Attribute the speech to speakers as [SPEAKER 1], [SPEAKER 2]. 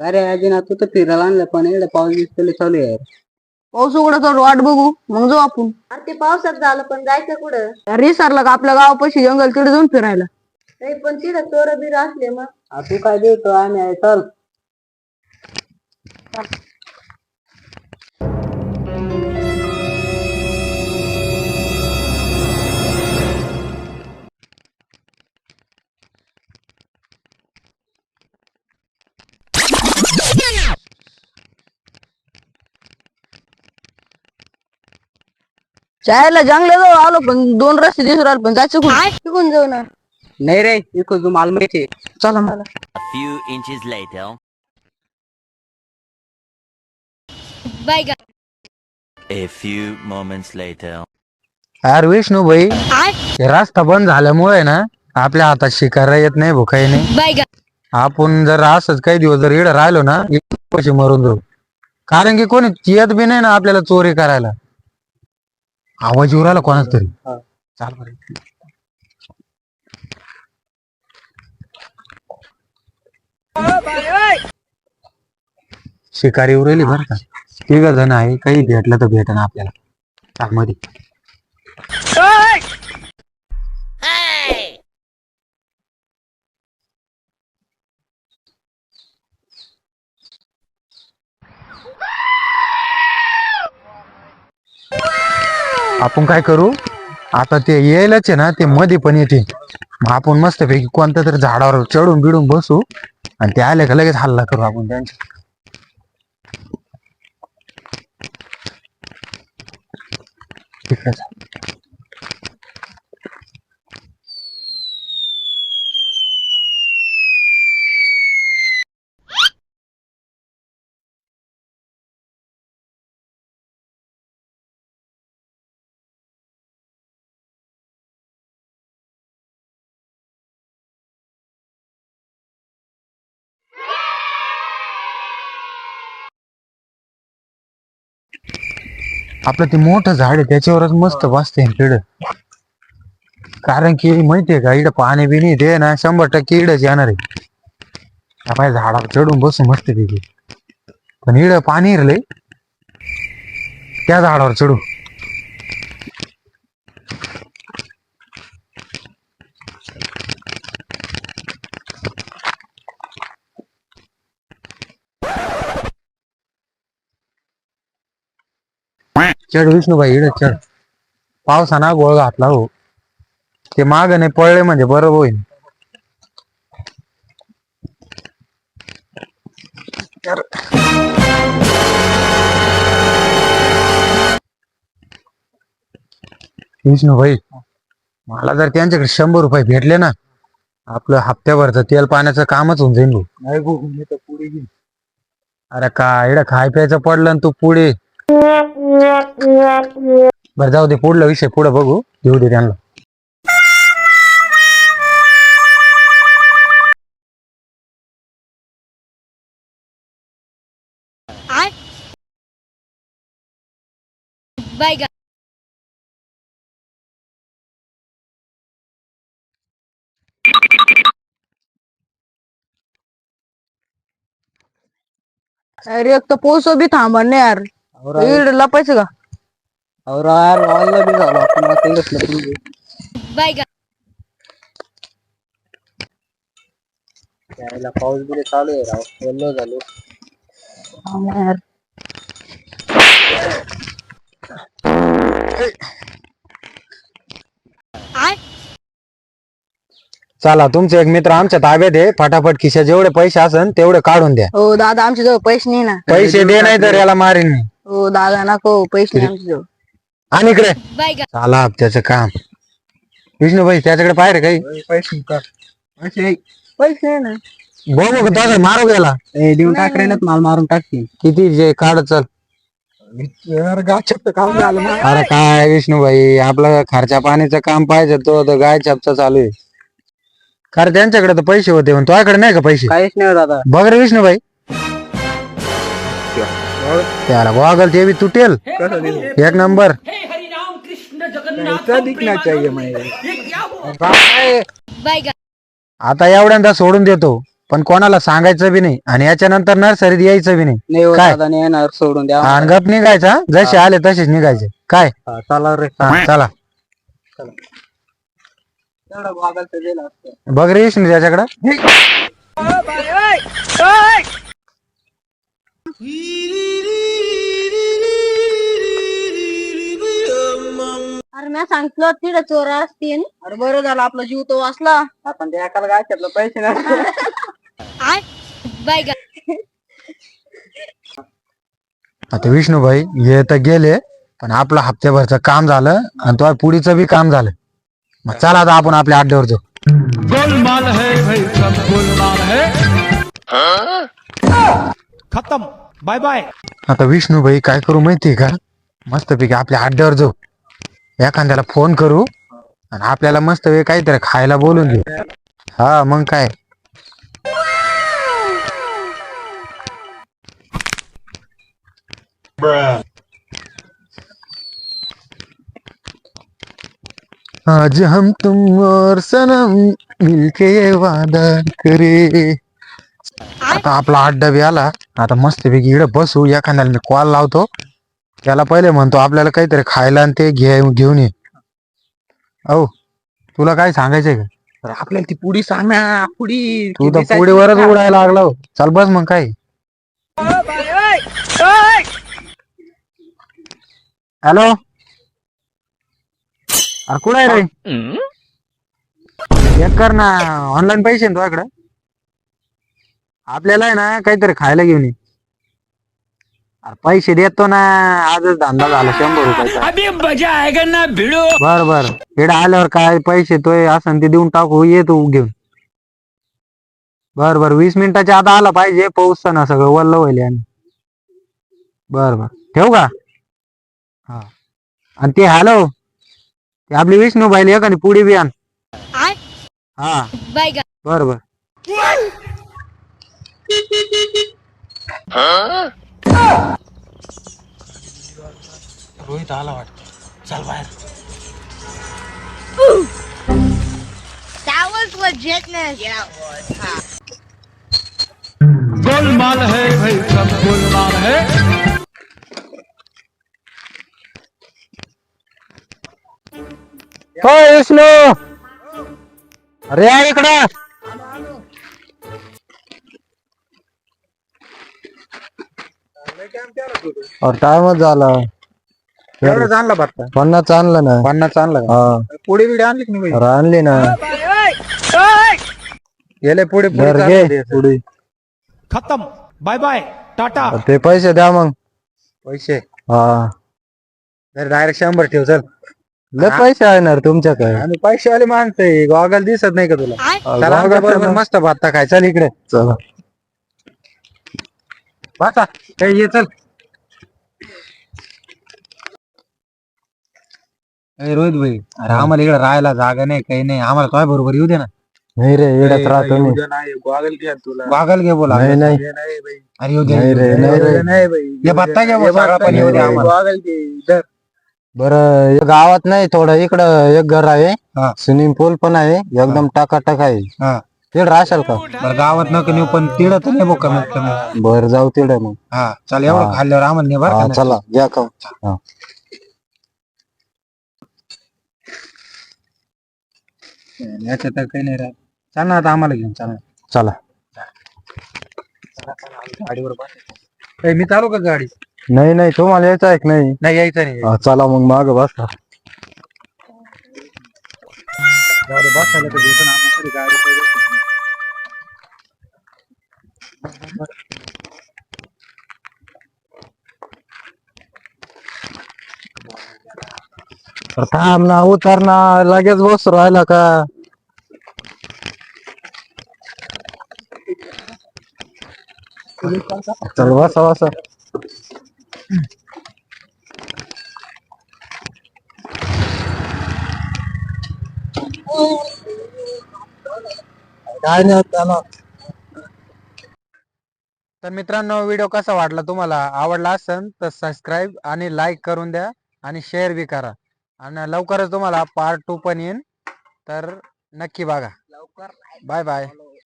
[SPEAKER 1] काय रे अजून तू तर फिरायला आणलं पण एवढं पाऊस दिसतले चालू आहे यार.
[SPEAKER 2] पाऊस उघडा तर वाट बघू मग जाऊ आपण.
[SPEAKER 3] अरे ते पावसात झालं पण जायचं कुठं?
[SPEAKER 2] रिसरला का आपल्या गावापाशी जंगल तिथे जाऊन फिरायला.
[SPEAKER 3] नाही पण तिथं चोर बिर असले मग.
[SPEAKER 1] आ, तू काय देतो? आम्ही आहे चल.
[SPEAKER 2] जायला जंगला आलो पण दोन रस्ते दिसून राहिले पण जायचं कुठे?
[SPEAKER 3] तिकून जाऊ ना.
[SPEAKER 1] नाही रे इकडून तू मालमचे
[SPEAKER 2] चला मला
[SPEAKER 4] A few inches later. A few moments later.
[SPEAKER 5] यार विष्णू भाई हे रस्ता बंद झाल्यामुळे ना आपल्या हातात शिकायला येत नाही भुकाई नाही. आपण जर असंच काही दिवस जर इकडे राहिलो ना पैसे मरून जाऊ. कारण की कोणी येत बी नाही ना आपल्याला चोरी करायला. आवाज येऊ राहिला कोणाच तरी? चाल बरं. शिकारी उरली बरं का? तिघ जण आहे काही भेटलं तर भेट ना आपल्याला. चाल मध्ये आपण काय करू? आता ते येईलच आहे ना ते मध्ये पण येते. मग आपण मस्तपैकी कोणत्या तरी झाडावर चढून बिडून बसू आणि ते आले का लगेच हल्ला करू आपण त्यांच्या तिकडे जा. आपलं ते मोठं झाड आहे त्याच्यावरच मस्त बसते किड कारण की माहितीये का इकडं पाणी बिणी दे ना शंभर टक्के इडच येणार आहे. आपण झाडावर चढून बसू मस्त पैकी. पण इड पाणी राहिले त्या झाडावर चढू. चढ विष्णूबाई इड चढ. पावसाना गोळ घातला हो. ते माग नाही पडले म्हणजे बरोबर होईल. विष्णूभाई मला जर त्यांच्याकडे शंभर रुपये भेटले ना आपलं हप्त्याभरचं तेल पाण्याचं कामच होऊन जाईल भाऊ.
[SPEAKER 1] नाही भाऊ मी तर पुढे
[SPEAKER 5] अरे काय इकडं खाय प्यायचं पडलं आणि तू पुढे. बरं जाऊ दे पुढला विषय पुढे बघू. घेऊ दे त्यांना.
[SPEAKER 2] अरे एक तर पोस बी थांबा नाही यार. लपायचं का?
[SPEAKER 1] और यार वाळला बी झालो आपण आता इकडंच लपून घेऊ. यायला पाऊस बिले चालू आहे राव झालो.
[SPEAKER 2] यार.
[SPEAKER 5] चला तुमचे एक मित्र आमच्या ताब्यात आहे. फटाफट खिशा जेवढे पैसे असन तेवढे काढून द्या.
[SPEAKER 2] हो दादा आमच्या जवळ पैसे नाही ना.
[SPEAKER 5] पैसे दे नाही तर याला मारीन मी.
[SPEAKER 2] हो दादा नको पैसे नाही
[SPEAKER 5] आणि इकडे. चला त्याचं काम. विष्णूभाई त्याच्याकडे पाहिजे काही.
[SPEAKER 1] पैसे पैसे.
[SPEAKER 2] पैसे नाही ना.
[SPEAKER 5] बघू तसं मारू गेला
[SPEAKER 1] ए, देऊन टाक रे ना माल मारून टाकतील
[SPEAKER 5] किती जे काढ चल.
[SPEAKER 1] काम झालं ना.
[SPEAKER 5] अरे काय विष्णूभाई आपलं खर्चा पाणीचं काम पाहिजे तो तर गाय छापचा चालू आहे. खरं त्यांच्याकडे तर पैसे होते पण तुझ्याकडे नाही का पैसे?
[SPEAKER 1] काहीच नाही हो दादा.
[SPEAKER 5] बघ रे विष्णूभाई त्याला गॉगल ते बी तुटेल एक नंबर.
[SPEAKER 1] ऐसा दिखना चाहिए मैं
[SPEAKER 5] आता एवढ्यांदा सोडून देतो पण कोणाला सांगायचं बी नाही आणि याच्यानंतर नर्सरीत यायचं बी नाही.
[SPEAKER 1] हो
[SPEAKER 5] काय?
[SPEAKER 1] येणार सोडून द्या.
[SPEAKER 5] आणि गप निघायचा जसे आले तसेच निघायचे. काय?
[SPEAKER 1] हा, चला रे.
[SPEAKER 5] हा, चला. बघ रे विष्णू त्याच्याकडं?
[SPEAKER 3] अरे मी सांगितलं तिथं चोर असतील
[SPEAKER 2] अरे बरं झालं आपला जीव तो वाचला.
[SPEAKER 1] आपण त्या एकाला काय घेतलं पैसे नाही.
[SPEAKER 5] आता विष्णूभाई हे तर गेले पण आपलं हप्त्याभरचं काम झालं आणि तो पुढीचं बी काम झालं. मग चला आता आपण आपल्या अड्ड्यावर जाऊ.
[SPEAKER 6] गोलमाल है भाई सब गोलमाल है? खत्म। बाय बाय
[SPEAKER 5] आता विष्णूभाई काय करू माहितीये का? मस्तपैकी आपल्या अड्ड्यावर जाऊ. एखाद्याला फोन करू आणि आपल्याला मस्त वेळ काहीतरी खायला बोलून घेऊ हा मग काय? आज हम तुम और सनम मिलके वादा करे। आता आपला अड्डा बी आला. आता मस्तपैकी इकडे बसू एखाद्याला मी कॉल लावतो. त्याला पहिले म्हणतो आपल्याला काहीतरी खायला आणि ते घे घेऊन ये. औ तुला काय सांगायचंय का?
[SPEAKER 1] आपल्याला ती पुडी सांग ना पुडी
[SPEAKER 5] तू तर पुढेवरच उडायला लागला हो. चल बस मग काय. हॅलो? अरे कुठं आहे रे? एक कर ना ऑनलाईन पैसे ना तुझ्याकडं. आपल्याला आहे ना काहीतरी खायला घेऊन ये. अरे पैसे देतो ना आजच धंदा झाला शंभर रुपयाचा.
[SPEAKER 6] अभी मजा आएगा ना भिड़ो.
[SPEAKER 5] बर बर. इकडे आल्यावर काय पैसे तो असं ते देऊन टाकू ये तू घेऊन. बर बर. वीस मिनिटाच्या आता आला पाहिजे पाऊस ना सगळं वल्ल होईल आणि बर बर. ठेवू का? हा. आणि ते हॅलो ते आपली विष्णू बाईली एखादी पुडी बी आण. हा. बर बर. रोहित आला वाटत. चल बाहेर.
[SPEAKER 2] That was legitness.
[SPEAKER 6] गोलमाल है भाई सब गोलमाल है।
[SPEAKER 5] हो विष्णू! अरे या इकडं!
[SPEAKER 1] टाइमच झाला.
[SPEAKER 5] एवढं आणला बघता
[SPEAKER 1] पन्नास आणलं ना.
[SPEAKER 5] पन्नास आणला
[SPEAKER 1] हा.
[SPEAKER 5] पुढे बिडे आणली की नाही
[SPEAKER 1] आणली ना.
[SPEAKER 5] गेले पुढे पुढे
[SPEAKER 6] खत्म. Bye bye tata.
[SPEAKER 1] ते पैसे द्या मग.
[SPEAKER 5] पैसे?
[SPEAKER 1] हा.
[SPEAKER 5] डायरेक्ट शंभर ठेव चल.
[SPEAKER 1] लय पैसे आहे ना रे तुमच्याकडे.
[SPEAKER 5] आणि पैसेवाले माणसं आहे गॉगल दिसत नाही का तुला? मस्त भात खाय चल इकडे.
[SPEAKER 1] चला.
[SPEAKER 5] वाचा काही ये चल. ए रोहित भाई अरे आम्हाला इकडे राहायला जागा नाही काही नाही. आम्हाला काय बरोबर येऊ दे ना.
[SPEAKER 1] नाही रे येडत राहतो मी.
[SPEAKER 5] गॉगल घे बोला.
[SPEAKER 1] नाही नाही.
[SPEAKER 5] अरे येऊ दे
[SPEAKER 1] नाही रे नाही रे.
[SPEAKER 5] ये भत्ता घे बोल, सगळा पण येऊ दे आम्हाला.
[SPEAKER 1] बर गावात नाही थोडं इकडं एक घर आहे.
[SPEAKER 5] हा.
[SPEAKER 1] स्विमिंग पूल पण आहे एकदम टाकाटाक आहे.
[SPEAKER 5] हा.
[SPEAKER 1] तिकडे राहशाल का?
[SPEAKER 5] बरं गावात नको नेऊ पण तिकडं तर नाही भाऊ कमीत कमी
[SPEAKER 1] बर जाऊ तिकडे मग.
[SPEAKER 5] हा चल एवढं. खाल्ल्यावर आम्हाला नाही बरं
[SPEAKER 1] हा
[SPEAKER 5] का
[SPEAKER 1] चला घ्या का हा.
[SPEAKER 5] याच्यात तर काही नाही राहत. चल ना आता आम्हाला घेऊन चला
[SPEAKER 1] चला.
[SPEAKER 5] गाडीवर बस. ए, मी चालू का गाडी?
[SPEAKER 1] नाही नाही तुम्हाला यायचं आहे की नाही?
[SPEAKER 5] नाही यायचं नाही.
[SPEAKER 1] हा, चला मग माग बसा
[SPEAKER 5] गाडी बसायला तर घेतो ना आपण तरी गाडी पाहिजे.
[SPEAKER 1] थांब ना उतर ना लगेच बस राहिला का? चल बसा बसा. काय नाही त्याला
[SPEAKER 5] तर मित्रांनो व्हिडिओ कसा वाटला तुम्हाला? आवडला असेल तर सबस्क्राईब आणि लाईक करून द्या आणि शेअर बी करा. आणि लवकरच तुम्हाला पार्ट टू पण येईन. तर नक्की बघा. Bye bye